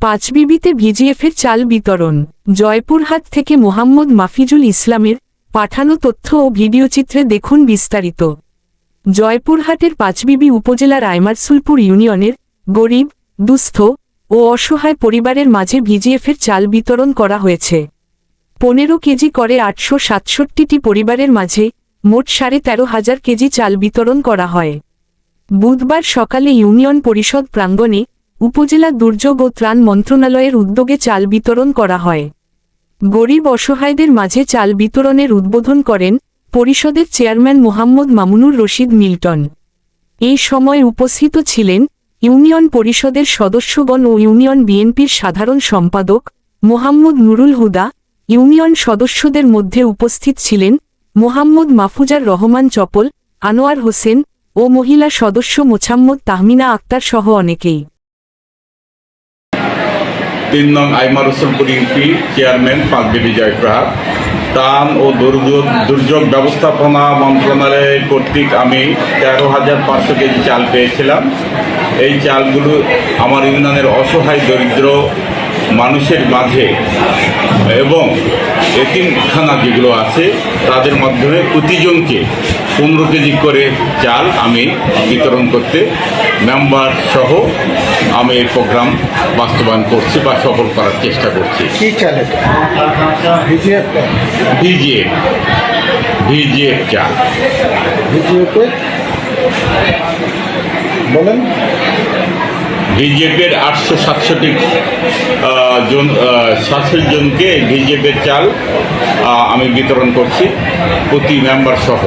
পাঁচবিবিতে ভিজিএফের চাল বিতরণ। জয়পুরহাট থেকে মোহাম্মদ মাফিজুল ইসলামের পাঠানো তথ্য ও ভিডিওচিত্রে দেখুন বিস্তারিত। জয়পুরহাটের পাঁচবিবি উপজেলার আইমারসুলপুর ইউনিয়নের গরিব, দুস্থ ও অসহায় পরিবারের মাঝে ভিজিএফের চাল বিতরণ করা হয়েছে। পনেরো কেজি করে আটশো সাতষট্টিটি পরিবারের মাঝে মোট সাড়ে তেরো হাজার কেজি চাল বিতরণ করা হয়। বুধবার সকালে ইউনিয়ন পরিষদ প্রাঙ্গণে উপজেলা দুর্যোগ ও ত্রাণ মন্ত্রণালয়ের উদ্যোগে চাল বিতরণ করা হয়। গরিব অসহায়দের মাঝে চাল বিতরণের উদ্বোধন করেন পরিষদের চেয়ারম্যান মোহাম্মদ মামুনুর রশিদ মিল্টন। এই সময় উপস্থিত ছিলেন ইউনিয়ন পরিষদের সদস্যগণ ও ইউনিয়ন বিএনপির সাধারণ সম্পাদক মোহাম্মদ নুরুল হুদা, ইউনিয়ন সদস্যদের মধ্যে উপস্থিত ছিলেন মোহাম্মদ মাফুজার রহমান চপল, আনোয়ার হোসেন ও মহিলা সদস্য মোছাম্মদ তাহমিনা আক্তার সহ অনেকেই। তিন নং আইমার রসুলপুর ইউপি চেয়ারম্যান পাঁচদেবী জয়প্রহাট ত্রাণ ও দুর্যোগ দুর্যোগ ব্যবস্থাপনা মন্ত্রণালয় কর্তৃক আমি তেরো হাজার পাঁচশো কেজি চাল পেয়েছিলাম। এই চালগুলো আমার ইউনিয়নের অসহায়, দরিদ্র মানুষের মাঝে এবং এতিমখানা যেগুলো আছে, তাদের মাধ্যমে প্রতিজনকে পনেরো কেজি করে চাল আমি বিতরণ করতে মেম্বার সহ আমি এই প্রোগ্রাম বাস্তবায়ন করছি বা সফল করার চেষ্টা করছি। কি চালে ভিজিএফ চাল বলেন। ভিজিএফের আটশো সাতষট্টি জন সাতষট্টি জনকে ভিজিএফের চাল আমি বিতরণ করছি প্রতি মেম্বার সহ।